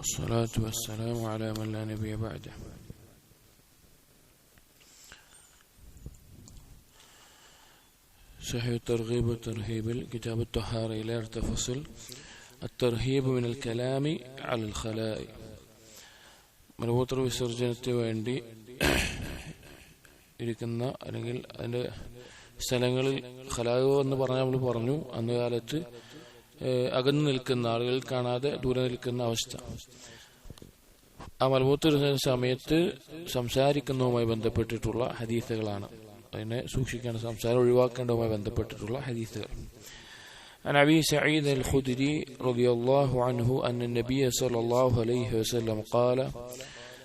والصلاة والسلام على من لا نبي بعده صحيح الترغيب والترهيب كتاب الطهارة إلى فصل الترهيب من الكلام على الخلاء മലമൂത്ര വിസർജനത്തിന് വേണ്ടി ഇരിക്കുന്ന അല്ലെങ്കിൽ അതിൻ്റെ സ്ഥലങ്ങളിൽ ഖലാവ് എന്ന് പറഞ്ഞാൽ നമ്മൾ പറഞ്ഞു അന്ന് കാലത്ത് അകന്നു നിൽക്കുന്ന ആളുകൾ കാണാതെ ദൂരെ നിൽക്കുന്ന അവസ്ഥ ആ മലമൂത്ര സമയത്ത് സംസാരിക്കുന്നതുമായി ബന്ധപ്പെട്ടിട്ടുള്ള ഹദീസുകളാണ് അതിനെ സൂക്ഷിക്കേണ്ട സംസാരം ഒഴിവാക്കേണ്ടതുമായി ബന്ധപ്പെട്ടിട്ടുള്ള ഹദീസുകൾ عن أبي سعيد الخدري رضي الله عنه أن النبي صلى الله عليه وسلم قال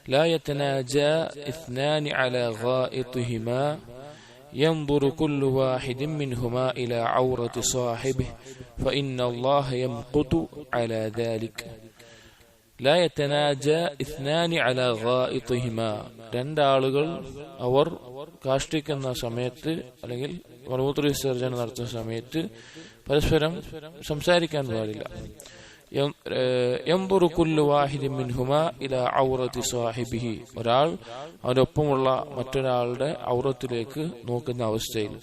لا يتناجى اثنان على غائطهما ينظر كل واحد منهما إلى عورة صاحبه فإن الله يمقت على ذلك لا يتناجى اثنان على غائطهما രണ്ടാളുകൾ അവർ കാഷ്ടിക്കുന്ന സമയത്ത് അല്ലെങ്കിൽ മലമൂത്ര വിസർജനം നടത്തുന്ന സമയത്ത് പരസ്പരം സംസാരിക്കാൻ പാടില്ല ഒരാൾ അവനൊപ്പമുള്ള മറ്റൊരാളുടെ ഔറത്തിലേക്ക് നോക്കുന്ന അവസ്ഥയിൽ.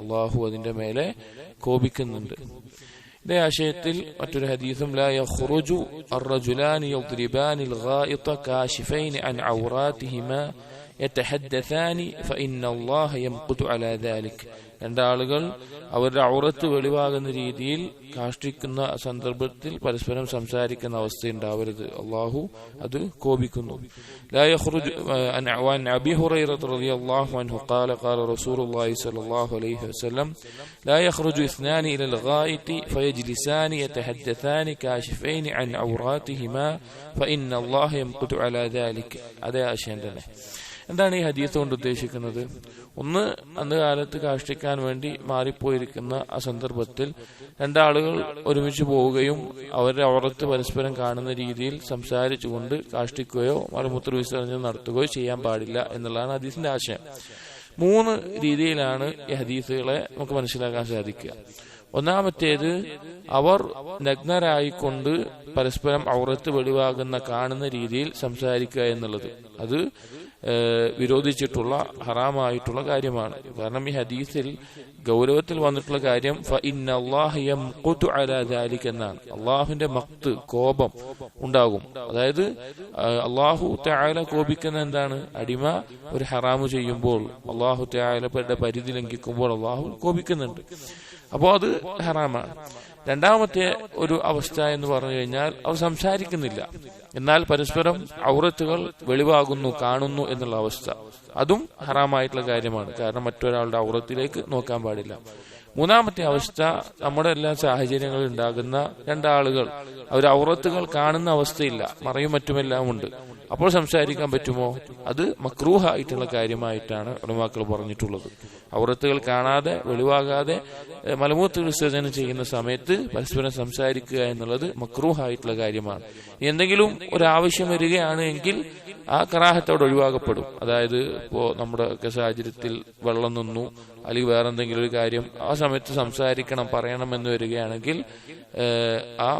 അള്ളാഹു അതിന്റെ മേലെ കോപിക്കുന്നുണ്ട്. ഇതേ ആശയത്തിൽ മറ്റൊരു ഹദീസും لا يخرج الرجلان يضربان الغائط كاشفين عن عوراتهما يتحدثان فإن الله يمقت على ذلك രണ്ടാളുകൾ അവരുടെ ഔറത്ത് വെളിവാകുന്ന രീതിയിൽ കാഷ്ടിക്കുന്ന സന്ദർഭത്തിൽ പരസ്പരം സംസാരിക്കുന്ന അവസ്ഥ ഉണ്ടാവരുത് അള്ളാഹു അത് കോപിക്കുന്നു لا يخرج عن أبي هريرة رضي الله عنه قال قال رسول الله صلى الله عليه وسلم لا يخرج اثنان إلى الغائط فيجلسان يتحدثان كاشفين عن عوراتهما فإن الله يمقت على ذلك هذا أشياء لنا എന്താണ് ഈ ഹദീസ് കൊണ്ട് ഉദ്ദേശിക്കുന്നത്? ഒന്ന് അന്ന് കാലത്ത് കാഷ്ടിക്കാൻ വേണ്ടി മാറിപ്പോയിരിക്കുന്ന ആ സന്ദർഭത്തിൽ രണ്ടാളുകൾ ഒരുമിച്ച് പോവുകയും അവരുടെ ഔറത്ത് പരസ്പരം കാണുന്ന രീതിയിൽ സംസാരിച്ചുകൊണ്ട് കാഷ്ടിക്കുകയോ മലമൂത്ര വിസർജനം നടത്തുകയോ ചെയ്യാൻ പാടില്ല എന്നുള്ളതാണ് ഹദീസിന്റെ ആശയം. മൂന്ന് രീതിയിലാണ് ഈ ഹദീസുകളെ നമുക്ക് മനസ്സിലാക്കാൻ സാധിക്കുക. ഒന്നാമത്തേത് അവർ നഗ്നരായിക്കൊണ്ട് പരസ്പരം ഔറത്ത് വെളിവാകുന്ന കാണുന്ന രീതിയിൽ സംസാരിക്കുക എന്നുള്ളത്. അത് വിരോധിച്ചിട്ടുള്ള ഹറാമായിട്ടുള്ള കാര്യമാണ്. കാരണം ഈ ഹദീസിൽ ഗൗരവത്തിൽ വന്നിട്ടുള്ള കാര്യം എന്നാണ്. അള്ളാഹുവിന്റെ മക്ത് കോപം ഉണ്ടാകും. അതായത് അള്ളാഹു ത്യാല കോപിക്കുന്ന എന്താണ്? അടിമ ഒരു ഹറാമു ചെയ്യുമ്പോൾ അള്ളാഹു ത്യാലയുടെ പരിധി ലംഘിക്കുമ്പോൾ അള്ളാഹു കോപിക്കുന്നുണ്ട്. അപ്പോൾ അത് ഹറാമാണ്. രണ്ടാമത്തെ ഒരു അവസ്ഥ എന്ന് പറഞ്ഞു കഴിഞ്ഞാൽ അവർ സംസാരിക്കുന്നില്ല. എന്നാൽ പരസ്പരം ഔറത്തുകൾ വെളിവാകുന്നു കാണുന്നു എന്നുള്ള അവസ്ഥ. അതും ഹറാമായിട്ടുള്ള കാര്യമാണ്. കാരണം മറ്റൊരാളുടെ ഔറത്തിലേക്ക് നോക്കാൻ പാടില്ല. മൂന്നാമത്തെ അവസ്ഥ നമ്മുടെ എല്ലാ സാഹചര്യങ്ങളിൽ ഉണ്ടാകുന്ന രണ്ടാളുകൾ. അവർ ഔറത്തുകൾ കാണുന്ന അവസ്ഥയില്ല. മറയും മറ്റുമെല്ലാം ഉണ്ട്. അപ്പോൾ സംസാരിക്കാൻ പറ്റുമോ? അത് മക്രൂഹായിട്ടുള്ള കാര്യമായിട്ടാണ് ഉടമാക്കൾ പറഞ്ഞിട്ടുള്ളത്. ഔറത്തുകൾ കാണാതെ വെളിവാകാതെ മലമൂത്ര വിസർജനം ചെയ്യുന്ന സമയത്ത് പരസ്പരം സംസാരിക്കുക എന്നുള്ളത് മക്രൂഹായിട്ടുള്ള കാര്യമാണ്. എന്തെങ്കിലും ഒരാവശ്യം വരികയാണ് എങ്കിൽ ആ കറാഹത്തോട് ഒഴിവാക്കപ്പെടും. അതായത് ഇപ്പോ നമ്മുടെ ഒക്കെ സാഹചര്യത്തിൽ വെള്ളം നിന്നു അല്ലെങ്കിൽ വേറെ എന്തെങ്കിലും ഒരു കാര്യം ആ സമയത്ത് സംസാരിക്കണം പറയണം എന്ന് വരികയാണെങ്കിൽ ആ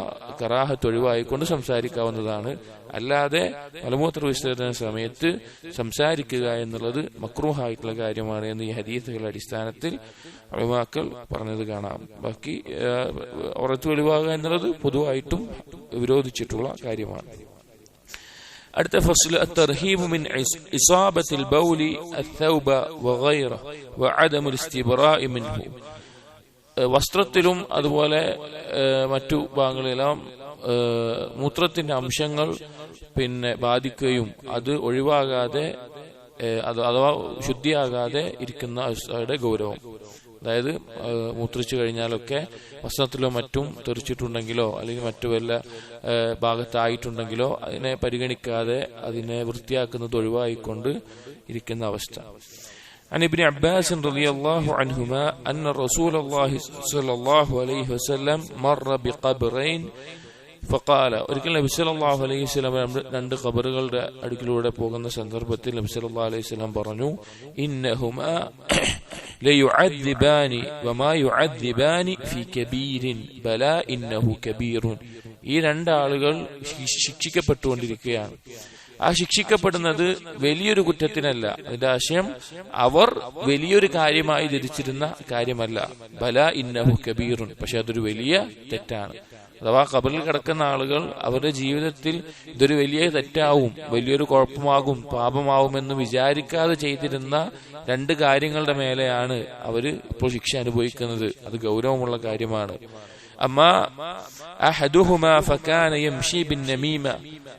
കറാഹത്ത് ഒഴിവായിക്കൊണ്ട് സംസാരിക്കാവുന്നതാണ്. അല്ലാതെ മലമൂത്ര വിസർജന സമയത്ത് സംസാരിക്കുക എന്നുള്ളത് മക്രൂഹായിട്ടുള്ള കാര്യമാണ് എന്ന് ഈ ഹദീസുകളുടെ അടിസ്ഥാനത്തിൽ അഭിമാക്കൾ പറഞ്ഞത് കാണാം. ബാക്കി ഉറച്ചു ഒഴിവാകുക എന്നുള്ളത് പൊതുവായിട്ടും വിരോധിച്ചിട്ടുള്ള കാര്യമാണ്. അടുത്ത ഫസ്ൽ الترهيب من إصابة البول الثوب وغيره وعدم الاستبراء منه വസ്ത്രത്തിലും അതുപോലെ മറ്റു ഭാഗങ്ങളിലെല്ലാം മൂത്രത്തിന്റെ അംശങ്ങൾ പിന്നെ ബാധിക്കുകയും അത് ഒഴിവാകാതെ അത് അഥവാ ശുദ്ധിയാകാതെ ഇരിക്കുന്ന അവസ്ഥയുടെ ഗൗരവം അതായത് മൂത്രിച്ചു കഴിഞ്ഞാലൊക്കെ വസ്ത്രത്തിലോ മറ്റും തെറിച്ചിട്ടുണ്ടെങ്കിലോ അല്ലെങ്കിൽ മറ്റു വല്ല ഭാഗത്തായിട്ടുണ്ടെങ്കിലോ അതിനെ പരിഗണിക്കാതെ അതിനെ വൃത്തിയാക്കുന്നത് ഒഴിവായിക്കൊണ്ട് ഇരിക്കുന്ന അവസ്ഥ عن ابن عباس رضي الله عنهما أن رسول الله صلى الله عليه وسلم مر بقبرين ഫക്കാല ഒരിക്കൽ നബി സല്ലല്ലാഹു അലൈഹി വസല്ലം രണ്ട് ഖബറുകളുടെ അടുക്കിലൂടെ പോകുന്ന സന്ദർഭത്തിൽ നബി സല്ലല്ലാഹു അലൈഹി വസല്ലം പറഞ്ഞു ഇന്നഹുമാ ലയുഅദ്ദിബാനി വമാ യുഅദ്ദിബാനി ഫി കബീരിൻ ബലാ ഇന്നഹു കബീറുൻ ഈ രണ്ടാളുകൾ ശിക്ഷിക്കപ്പെട്ടുകൊണ്ടിരിക്കുകയാണ്. ആ ശിക്ഷിക്കപ്പെടുന്നത് വലിയൊരു കുറ്റത്തിനല്ല. അതിന്റെ ആശയം അവർ വലിയൊരു കാര്യമായി ധരിച്ചിരുന്ന കാര്യമല്ല. ബല ഇന്നഹു കബീറുൻ. പക്ഷെ അതൊരു വലിയ തെറ്റാണ്. അഥവാ കബറിൽ കിടക്കുന്ന ആളുകൾ അവരുടെ ജീവിതത്തിൽ ഇതൊരു വലിയ തെറ്റാവും വലിയൊരു കുഴപ്പമാകും പാപമാവുമെന്ന് വിചാരിക്കാതെ ചെയ്തിരുന്ന രണ്ട് കാര്യങ്ങളുടെ മേലെയാണ് അവർ ഇപ്പോൾ ശിക്ഷ അനുഭവിക്കുന്നത്. അത് ഗൗരവമുള്ള കാര്യമാണ്. അമ്മ അഹദുഹുമ ഫകാന യംഷി ബിൻ നമീമ.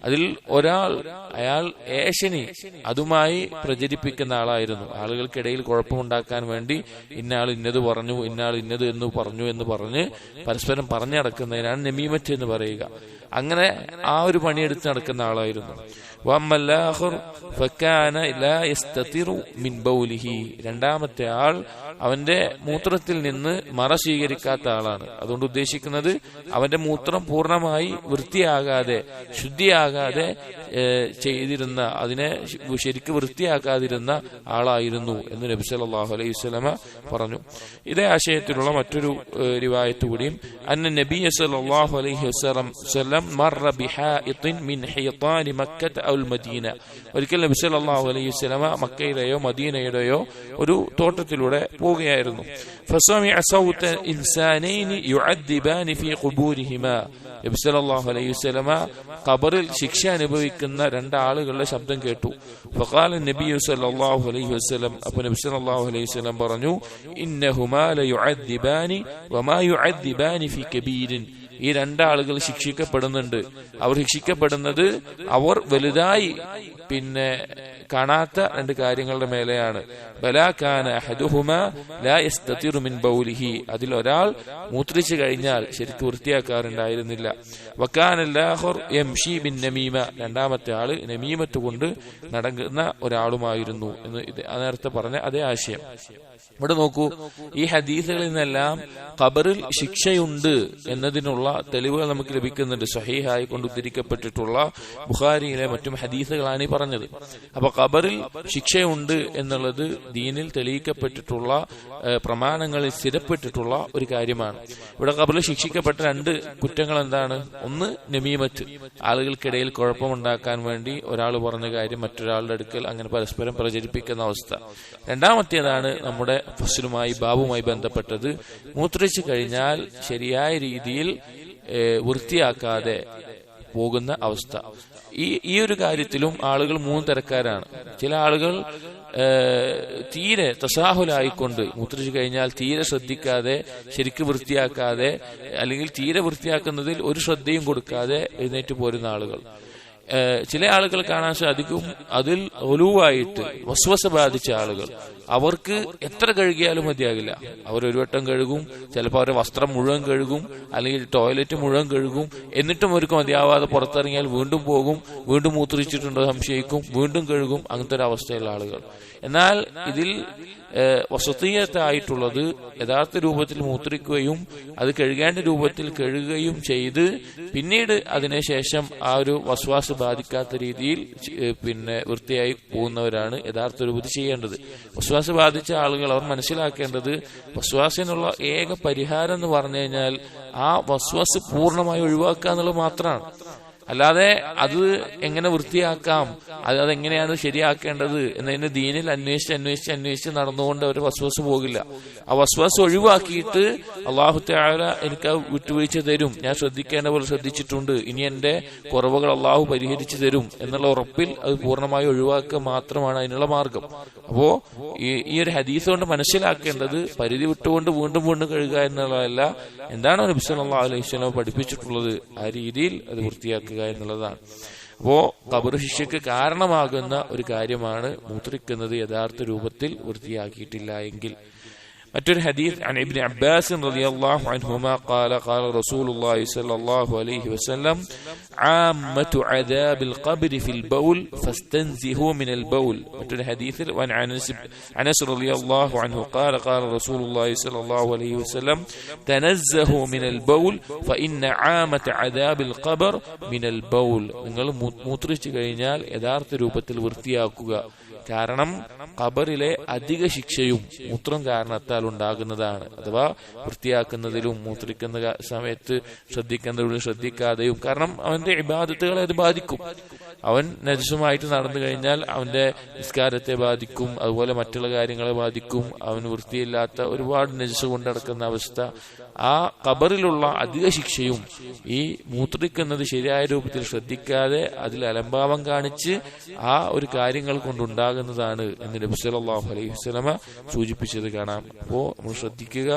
അതിൽ ഒരാൾ അയാൾ ഏഷനി അതുമായി പ്രചരിപ്പിക്കുന്ന ആളായിരുന്നു. ആളുകൾക്കിടയിൽ കുഴപ്പമുണ്ടാക്കാൻ വേണ്ടി ഇന്നയാൾ ഇന്നത് പറഞ്ഞു ഇന്നയാൾ ഇന്നത് എന്ന് പറഞ്ഞു എന്ന് പറഞ്ഞ് പരസ്പരം പറഞ്ഞു നടക്കുന്നതിനാണ് നമീമറ്റ് എന്ന് പറയുക. അങ്ങനെ ആ ഒരു പണിയെടുത്ത് നടക്കുന്ന ആളായിരുന്നു. ഫക്കാന രണ്ടാമത്തെ ആൾ അവന്റെ മൂത്രത്തിൽ നിന്ന് മറ സ്വീകരിക്കാത്ത ആളാണ്. അതുകൊണ്ട് ഉദ്ദേശിക്കുന്നത് അവന്റെ മൂത്രം പൂർണമായി വൃത്തിയാകാതെ ശുദ്ധിയാകാതെ ചെയ്തിരുന്ന അതിനെ ശരിക്ക് വൃത്തിയാക്കാതിരുന്ന ആളായിരുന്നു എന്ന് നബി സല്ലല്ലാഹു അലൈഹി വസല്ലമ പറഞ്ഞു. ഇതേ ആശയത്തിലുള്ള മറ്റൊരു റിവായത്ത് കൂടിയും അന്ന നബി സല്ലല്ലാഹു അലൈഹി മദീന. ഒരിക്കൽ നബി സല്ലല്ലാഹു അലൈഹി വസല്ലമ മക്കയിലെയോ മദീനയുടെയോ ഒരു തോട്ടത്തിലൂടെ പോവുകയായിരുന്നു. ഫീ അലൈഹി ഖബറിൽ ശിക്ഷ അനുഭവിക്കുന്ന രണ്ടാളുകളുടെ ശബ്ദം കേട്ടു. ഫഖാല നബി അലൈഹി വസല്ലം അലൈഹി വസല്ലം പറഞ്ഞു ഇന്നഹുമാ വമാ ഫീ ഈ രണ്ടാളുകൾ ശിക്ഷിക്കപ്പെടുന്നുണ്ട്. അവർ ശിക്ഷിക്കപ്പെടുന്നത് അവർ വലുതായി പിന്നെ കാണാത്ത രണ്ട് കാര്യങ്ങളുടെ മേലെയാണ്. ബൗലിഹി. അതിൽ ഒരാൾ മൂത്രിച്ചു കഴിഞ്ഞാൽ ശരിക്ക് വൃത്തിയാക്കാറുണ്ടായിരുന്നില്ല. നമീമ. രണ്ടാമത്തെ ആൾ നമീമത്ത് കൊണ്ട് നടക്കുന്ന ഒരാളുമായിരുന്നു എന്ന് നേരത്തെ പറഞ്ഞ അതേ ആശയം. ഇവിടെ നോക്കൂ ഈ ഹദീസുകളിൽ നിന്നെല്ലാം ഖബറിൽ ശിക്ഷയുണ്ട് എന്നതിനുള്ള തെളിവുകൾ നമുക്ക് ലഭിക്കുന്നുണ്ട്. സഹീഹായി കൊണ്ട് ഉദ്ധരിക്കപ്പെട്ടിട്ടുള്ള ബുഖാരിയിലെ മറ്റും ഹദീസുകളാണ് ഈ പറഞ്ഞത്. അപ്പൊ ഖബറിൽ ശിക്ഷയുണ്ട് എന്നുള്ളത് ദീനിൽ തെളിയിക്കപ്പെട്ടിട്ടുള്ള പ്രമാണങ്ങളിൽ സ്ഥിരപ്പെട്ടിട്ടുള്ള ഒരു കാര്യമാണ്. ഇവിടെ ഖബറിൽ ശിക്ഷിക്കപ്പെട്ട രണ്ട് കുറ്റങ്ങൾ എന്താണ് ഒന്ന് നമീമത്ത്. ആളുകൾക്കിടയിൽ കുഴപ്പമുണ്ടാക്കാൻ വേണ്ടി ഒരാൾ പറഞ്ഞ കാര്യം മറ്റൊരാളുടെ അടുക്കൽ അങ്ങനെ പരസ്പരം പ്രചരിപ്പിക്കുന്ന അവസ്ഥ. രണ്ടാമത്തേതാണ് നമ്മുടെ ഫസലുമായി ബാബുമായി ബന്ധപ്പെട്ടത്. മൂത്രിച്ചു കഴിഞ്ഞാൽ ശരിയായ രീതിയിൽ വൃത്തിയാക്കാതെ പോകുന്ന അവസ്ഥ. ഈ ഈ ഒരു കാര്യത്തിലും ആളുകൾ മൂന്ന് തരക്കാരാണ് ചില ആളുകൾ തീരെ തസാഹുലായിക്കൊണ്ട് മൂത്രിച്ചു കഴിഞ്ഞാൽ തീരെ ശ്രദ്ധിക്കാതെ ശരിക്ക് വൃത്തിയാക്കാതെ അല്ലെങ്കിൽ തീരെ വൃത്തിയാക്കുന്നതിൽ ഒരു ശ്രദ്ധയും കൊടുക്കാതെ എഴുന്നേറ്റ് പോരുന്ന ആളുകൾ. ചില ആളുകൾ കാണാൻ സാധിക്കും. അതിൽ ഒലുവായിട്ട് വസ്വസ ബാധിച്ച ആളുകൾ. അവർക്ക് എത്ര കഴുകിയാലും മതിയാകില്ല. ഒരു വട്ടം കഴുകും ചിലപ്പോൾ അവരുടെ വസ്ത്രം മുഴുവൻ കഴുകും അല്ലെങ്കിൽ ടോയ്ലറ്റ് മുഴുവൻ കഴുകും. എന്നിട്ടും അവർക്ക് മതിയാവാതെ പുറത്തിറങ്ങിയാൽ വീണ്ടും പോകും വീണ്ടും മൂത്രിച്ചിട്ടുണ്ടോ സംശയിക്കും വീണ്ടും കഴുകും. അങ്ങനത്തെ ഒരു അവസ്ഥയുള്ള ആളുകൾ. എന്നാൽ ഇതിൽ വസതീയത്തായിട്ടുള്ളത് യഥാർത്ഥ രൂപത്തിൽ മൂത്രിക്കുകയും അത് കഴുകേണ്ട രൂപത്തിൽ കഴുകുകയും ചെയ്ത് പിന്നീട് അതിനുശേഷം ആ ഒരു വസ്വാസ് ബാധിക്കാത്ത രീതിയിൽ പിന്നെ വൃത്തിയായി പോകുന്നവരാണ് യഥാർത്ഥ രൂപത്തിൽ ചെയ്യേണ്ടത്. വസ്വാസ് ബാധിച്ച ആളുകൾ അവർ മനസ്സിലാക്കേണ്ടത് വസ്വാസിനുള്ള ഏക പരിഹാരം എന്ന് പറഞ്ഞു കഴിഞ്ഞാൽ ആ വസ്വാസ് പൂർണമായി ഒഴിവാക്കുക എന്നുള്ളത് മാത്രമാണ്. അല്ലാതെ അത് എങ്ങനെ വൃത്തിയാക്കാം അത് അതെങ്ങനെയാണ് ശരിയാക്കേണ്ടത് എന്നതിന് ദീനിൽ അന്വേഷിച്ച് അന്വേഷിച്ച് അന്വേഷിച്ച് നടന്നുകൊണ്ട് ഒരു വസ്വസ് പോകില്ല. ആ വസ്വസ് ഒഴിവാക്കിയിട്ട് അള്ളാഹു താര എനിക്ക് വിട്ടുവീഴ്ച തരും. ഞാൻ ശ്രദ്ധിക്കേണ്ട പോലെ ശ്രദ്ധിച്ചിട്ടുണ്ട്. ഇനി എന്റെ കുറവുകൾ അള്ളാഹു പരിഹരിച്ചു തരും എന്നുള്ള ഉറപ്പിൽ അത് പൂർണമായി ഒഴിവാക്കുക മാത്രമാണ് അതിനുള്ള മാർഗം. അപ്പോ ഈ ഒരു ഹദീസ് കൊണ്ട് മനസ്സിലാക്കേണ്ടത് പരിധി വിട്ടുകൊണ്ട് വീണ്ടും വീണ്ടും കഴുകുക എന്നുള്ളതല്ല എന്താണ് നബി സല്ലാ അലൈഹി വസല്ലം പഠിപ്പിച്ചിട്ടുള്ളത്? ആ രീതിയിൽ അത് വൃത്തിയാക്കുക എന്നുള്ളതാണ്. അപ്പോ കബർ ശിക്ഷയ്ക്ക് കാരണമാകുന്ന ഒരു കാര്യമാണ് മൂത്രിക്കുന്നത് യഥാർത്ഥ രൂപത്തിൽ വൃത്തിയാക്കിയിട്ടില്ല എങ്കിൽ. മറ്റൊരു ഹദീസ് عن ابن عباس رضي الله عنهما قال قال رسول الله صلى الله عليه وسلم عامة عذاب القبر في البول فاستنزهوا من البول متن حديث وعن انس انس رضي الله عنه قال قال رسول الله صلى الله عليه وسلم تنزهوا من البول فإن عامة عذاب القبر من البول നിങ്ങൾ മൂത്രിച്ചു കഴിഞ്ഞാൽ യഥാർത്ഥ രൂപത്തിൽ വൃത്തിയാക്കുക കാരണം ഖബറിലെ അധിക ശിക്ഷയും മൂത്രം കാരണത്താൽ ഉണ്ടാകുന്നതാണ്. അഥവാ വൃത്തിയാക്കുന്നതിലും മൂത്രിക്കുന്ന സമയത്ത് ശ്രദ്ധിക്കുന്നതിലും ശ്രദ്ധിക്കാതെയും കാരണം അവന്റെ ഇബാദത്തുകളെ അത് ബാധിക്കും. അവൻ നജസുമായിട്ട് നടന്നു കഴിഞ്ഞാൽ അവന്റെ നിസ്കാരത്തെ ബാധിക്കും അതുപോലെ മറ്റുള്ള കാര്യങ്ങളെ ബാധിക്കും. അവന് വൃത്തിയില്ലാത്ത ഒരുപാട് നജസ് കൊണ്ടടക്കുന്ന അവസ്ഥ. ആ കബറിലുള്ള അധിക ശിക്ഷയും ഈ മൂത്രിക്കുന്നത് ശരിയായ രൂപത്തിൽ ശ്രദ്ധിക്കാതെ അതിൽ അലംഭാവം കാണിച്ച് ആ ഒരു കാര്യങ്ങൾ കൊണ്ടുണ്ടാകുന്നതാണ് എന്ന് നബി സല്ലല്ലാഹു അലൈഹി വസ്ലമ സൂചിപ്പിച്ചത് കാണാം. അപ്പോ നമ്മൾ ശ്രദ്ധിക്കുക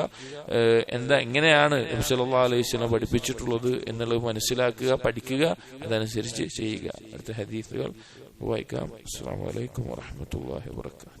എന്താ എങ്ങനെയാണ് നബി സല്ലല്ലാഹു അലൈഹി വസല്ലം പഠിപ്പിച്ചിട്ടുള്ളത് എന്നുള്ളത് മനസ്സിലാക്കുക പഠിക്കുക അതനുസരിച്ച് ചെയ്യുക. അടുത്ത ഹദീസുകൾ വായിക്കാം. അസ്സാം വലൈക്കും വറഹ്മത്തുള്ളാഹി വബറകാതുഹു.